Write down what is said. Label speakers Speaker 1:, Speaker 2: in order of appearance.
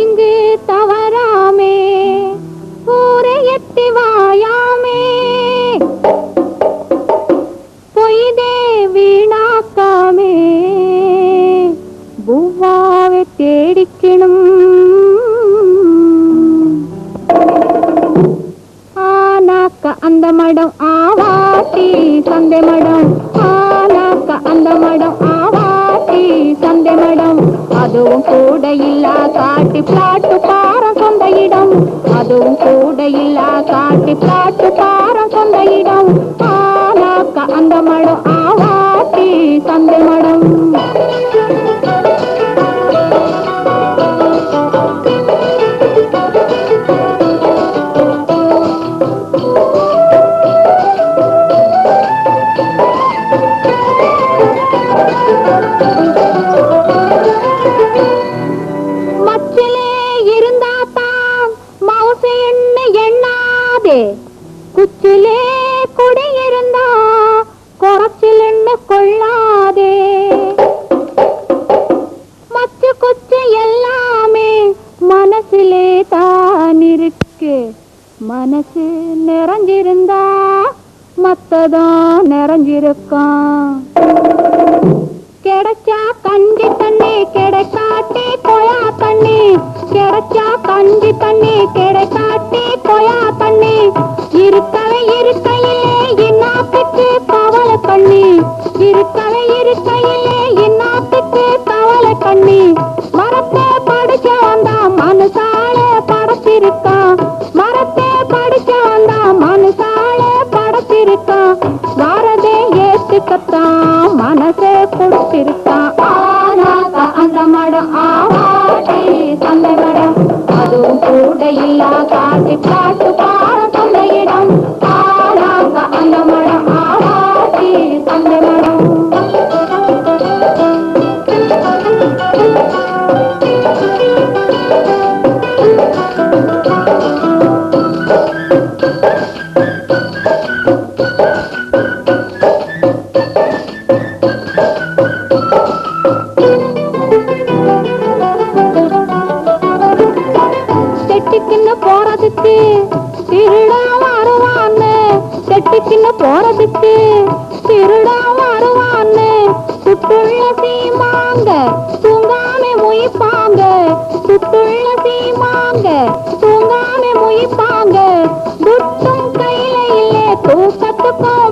Speaker 1: இங்கு தவறாமே ஊரை எட்டி வாயாமே. பொய்தே வீணாக்காமே பூவாவை தேடிக்கணும். ஆனாக்க அந்த மடம் ஆவாட்டி சந்தை மடம் அதுவும் கூட இல்லா காட்டி பிளாட்டு பாரம் சொந்த இடம். அதுவும் கூட இல்லா காட்டி பிளாட்டு பாரம் சொந்த இடம். ஆனாக்க அந்த மடம் ஆவாட்டி சந்தை மடம். மவுசு எண்ண எண்ணாதே? குச்சிலே குடி குறைச்சில் எண்ண கொள்ளாதே? மச்சு குச்சி எல்லாமே மனசிலே தான் இருக்கு. மனசு நிறைஞ்சிருந்தா மத்ததான் நிறைஞ்சிருக்கான் கிடைச்சா கஞ்சி படத்திருக்கான் வாரதே ஏத்துக்கத்தான் மனசே கொடுத்திருக்கான் அந்த மடம் ஆவாட்டி சந்தை மடம் அதுவும் கூட இல்லா காட்டி பாட்டு பாட சொந்த அந்த மடம் சந்தை மடம் செட்டுக்குன்னு போறதுக்கு திருடா வருவான்னு சுட்டுள்ள சீமாங்க தூங்காம முயப்பாங்க சுட்டுள்ள சீமாங்க தூங்காம முயப்பாங்க துட்டும் கையில இல்லே தூக்கத்துக்கும்